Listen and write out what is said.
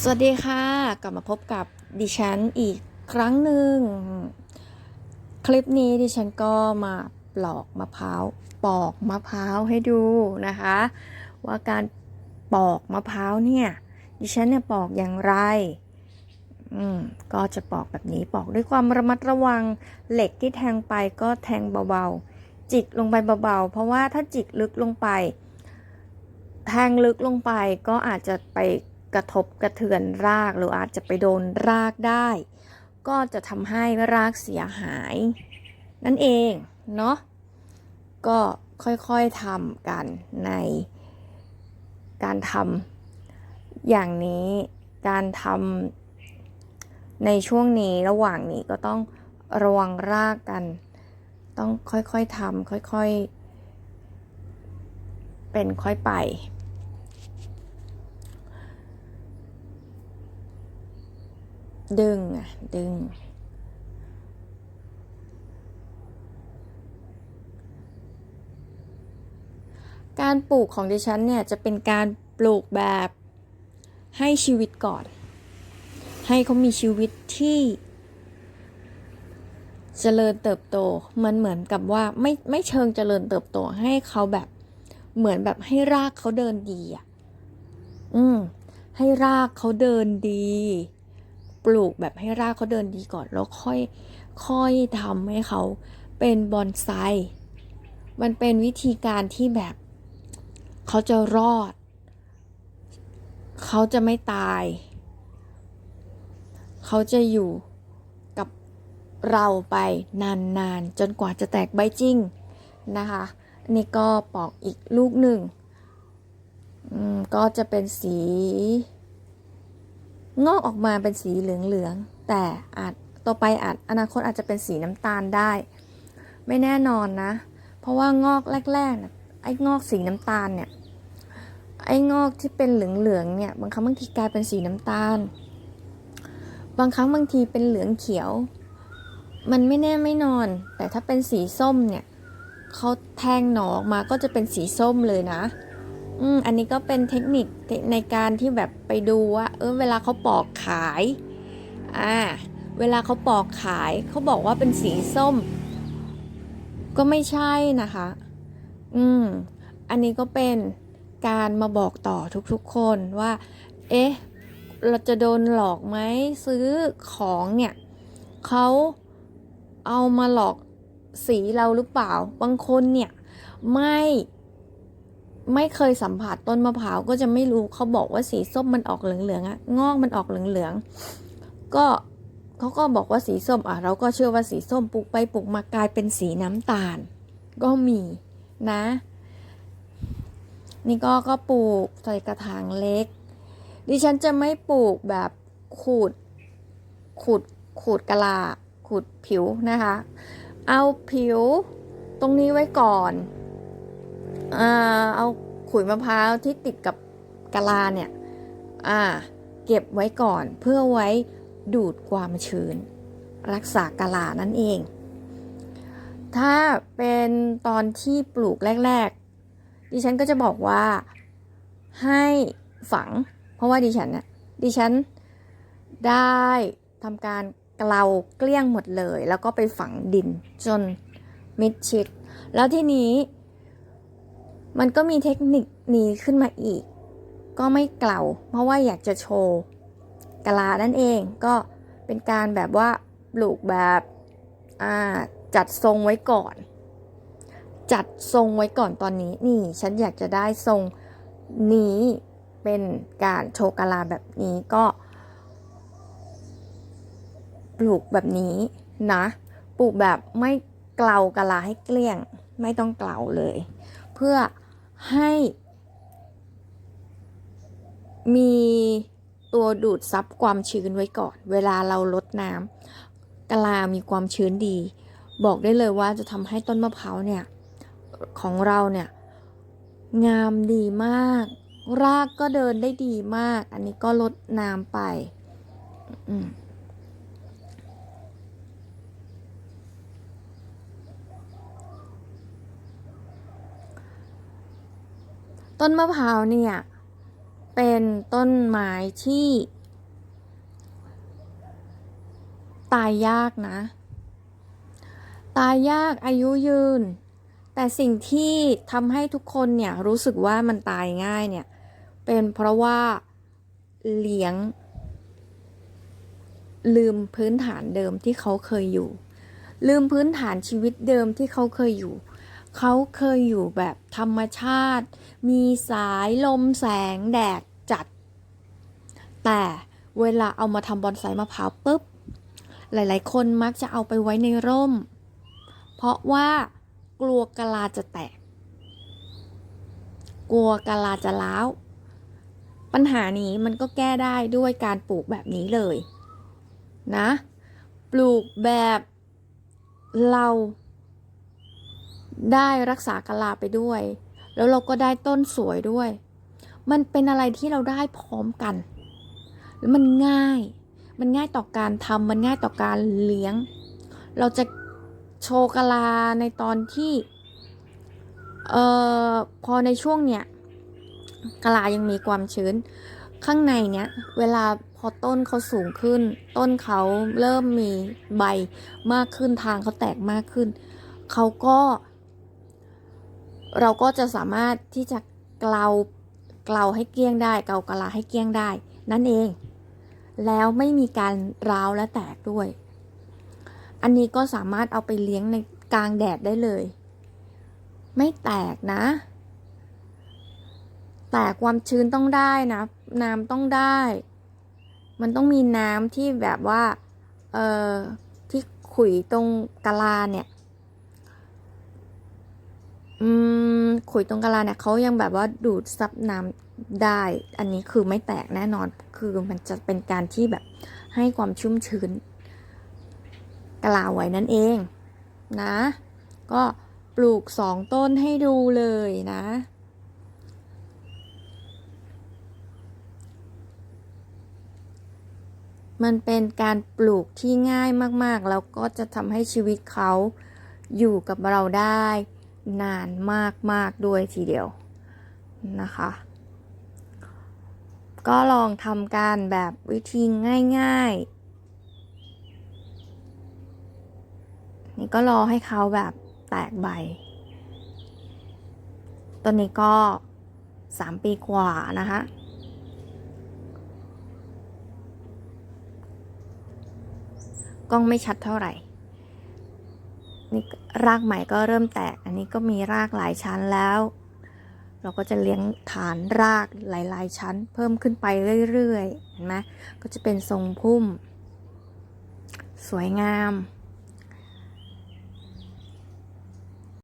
สวัสดีค่ะ กลับมาพบกับดิฉันอีกครั้งหนึ่ง คลิปนี้ดิฉันก็มาปลอกมะพร้าวปอกมะพร้าวให้ดูนะคะ ว่าการปอกมะพร้าวเนี่ยดิฉันเนี่ยปอกอย่างไรอืมก็จะปอกแบบนี้ปอกด้วยความระมัดระวังเหล็กที่แทงไปก็แทงเบาๆ จิกลงไปเบาๆ เพราะว่าถ้าจิกลึกลงไป แทงลึกลงไปก็อาจจะไป กระทบกระเทือนราก หรืออาจจะไปโดนรากได้ ก็จะทำให้รากเสียหาย นั่นเองเนาะก็ค่อยๆทำกันใน การทำอย่างนี้การทำในช่วงนี้ระหว่างนี้ก็ต้องระวังรากกัน ต้องค่อยๆทำค่อยๆ เป็นค่อยไป ดึงอะดึง การปลูกของดิฉันเนี่ยจะเป็นการปลูกแบบให้ชีวิตก่อน ให้เขามีชีวิตที่เจริญเติบโตมันเหมือนกับว่าไม่ไม่เชิงเจริญเติบโตให้เขาแบบเหมือนแบบให้รากเขาเดินดีอะ อืม ให้รากเขาเดินดี ปลูกแบบให้รากเขาเดินดีก่อน แล้วค่อยค่อยทำให้เขาเป็นบอนไซมันเป็นวิธีการที่แบบเขาจะรอด เขาจะไม่ตาย เขาจะอยู่กับเราไปนานๆ จนกว่าจะแตกใบจริงนะคะนี่ก็ปอกอีกลูกหนึ่งก็จะเป็นสี งอกออกมาเป็นสีเหลืองๆแต่อาจต่อไปอาจอนาคตอาจจะเป็นสีน้ำตาลได้ ไม่แน่นอนนะ เพราะว่างอกแรกๆนะไอ้งอกสีน้ำตาลเนี่ยไอ้งอกที่เป็นเหลืองๆเนี่ยบางครั้งบางทีกลายเป็นสีน้ำตาล บางครั้งบางทีเป็นเหลืองเขียว มันไม่แน่ไม่นอน แต่ถ้าเป็นสีส้มเนี่ยเขาแทงหนอออกมาก็จะเป็นสีส้มเลยนะ อืมอันนี้ก็เป็นเทคนิคในการที่แบบไปดูว่า เออเวลาเขาปอกขาย อ่า เวลาเขาปอกขายเขาบอกว่าเป็นสีส้ม ก็ไม่ใช่นะคะ อืม อันนี้ก็เป็นการมาบอกต่อทุกๆคนว่า เอ๊ะ เราจะโดนหลอกไหมซื้อของเนี่ยเขาเอามาหลอกสีเราหรือเปล่า บางคนเนี่ยไม่ ไม่เคยสัมผัสต้นมะพร้าวก็จะไม่รู้เขาบอกว่าสีส้มมันออกเหลืองๆอะงอกมันออกเหลืองๆก็เขาก็บอกว่าสีส้มอะเราก็เชื่อว่าสีส้มปลูกไปปลูกมากลายเป็นสีน้ำตาล ก็มีนะ นี่ก็ก็ปลูกใส่กระถางเล็ก ดิฉันจะไม่ปลูกแบบขูดขูดขูดกะลาขูดผิวนะคะ เอาผิวตรงนี้ไว้ก่อน เอาขุยมะพร้าวที่ติดกับกะลาเนี่ยเก็บไว้ก่อนเพื่อไว้ดูดความชื้น รักษากะลานั่นเอง ถ้าเป็นตอนที่ปลูกแรก ๆ ดิฉันก็จะบอกว่าให้ฝัง เพราะว่าดิฉันเนี่ยดิฉันได้ทำการเกลาเกลี้ยงหมดเลย แล้วก็ไปฝังดินจนมิดชิด แล้วทีนี้ มันก็มีเทคนิคนี้ขึ้นมาอีก ก็ไม่เกลาเพราะว่าอยากจะโชว์กะลานั่นเองก็เป็นการแบบว่าปลูกแบบจัดทรงไว้ก่อน จัดทรงไว้ก่อนตอนนี้นี่ ฉันอยากจะได้ทรงนี้เป็นการโชว์กะลาแบบนี้ก็ปลูกแบบนี้นะ ปลูกแบบไม่เกลากะลาให้เกลี้ยง ไม่ต้องเกลาเลย เพื่อ ให้ มีตัวดูดซับความชื้นไว้ก่อน เวลาเราลดน้ำกะลามีความชื้นดี บอกได้เลยว่าจะทำให้ต้นมะพร้าวเนี่ย ของเราเนี่ย งามดีมาก รากก็เดินได้ดีมาก อันนี้ก็ลดน้ำไป อืม ต้นมะพร้าวเนี่ย เป็นต้นไม้ที่ ตายยากนะ ตายยากอายุยืน แต่สิ่งที่ทำให้ทุกคนเนี่ยรู้สึกว่ามันตายง่ายเนี่ย เป็นเพราะว่าเลี้ยง ลืมพื้นฐานเดิมที่เขาเคยอยู่ ลืมพื้นฐานชีวิตเดิมที่เขาเคยอยู่ เขาเคยอยู่แบบธรรมชาติ มีสายลมแสงแดดจัด แต่เวลาเอามาทำบอนไซมะพร้าวปุ๊บ หลายๆ คนมักจะเอาไปไว้ในร่ม เพราะว่ากลัวกะลาจะแตก กลัวกะลาจะล้าว ปัญหานี้มันก็แก้ได้ด้วยการปลูกแบบนี้เลย นะ ปลูกแบบเรา ได้รักษากะลาไปด้วย แล้วเราก็ได้ต้นสวยด้วย มันเป็นอะไรที่เราได้พร้อมกันแล้วมันง่าย มันง่ายต่อการทำมันง่ายต่อการเลี้ยง เราจะโชว์กะลาในตอนที่เอ่อพอในช่วงเนี้ยกะลายังมีความชื้น ข้างในเนี้ยเวลาพอต้นเขาสูงขึ้น ต้นเขาเริ่มมีใบมากขึ้นทางเขาแตกมากขึ้น เขาก็ เราก็จะสามารถที่จะเกลาเกลาให้เกลี้ยงได้เกลากะลาให้เกลี้ยงได้ นั่นเอง แล้วไม่มีการร้าวและแตกด้วย อันนี้ก็สามารถเอาไปเลี้ยงในกลางแดดได้เลย ไม่แตกนะ แต่ความชื้นต้องได้นะ น้ำต้องได้ มันต้องมีน้ำที่แบบว่า เอ่อ ที่ขุยตรงกะลาเนี่ย อืม ขุยตรงกะลาเนี่ยเขายังแบบว่าดูดซับน้ำได้ อันนี้คือไม่แตกแน่นอน คือมันจะเป็นการที่แบบให้ความชุ่มชื้นกะลาไว้นั่นเองนะ ก็ปลูกสองต้นให้ดูเลยนะ มันเป็นการปลูกที่ง่ายมากๆ แล้วก็จะทำให้ชีวิตเขาอยู่กับเราได้ นานมากๆด้วยทีเดียวนะคะ ก็ลองทำการแบบวิธีง่ายๆ นี่ก็รอให้เขาแบบแตกใบ ตอนนี้ก็สามปีกว่านะคะกล้องไม่ชัดเท่าไหร่ นี่รากใหม่ก็เริ่มแตก อันนี้ก็มีรากหลายชั้นแล้ว เราก็จะเลี้ยงฐานรากหลาย ๆ ชั้น เพิ่มขึ้นไปเรื่อยๆเห็นไหมก็จะเป็นทรงพุ่ม สวยงาม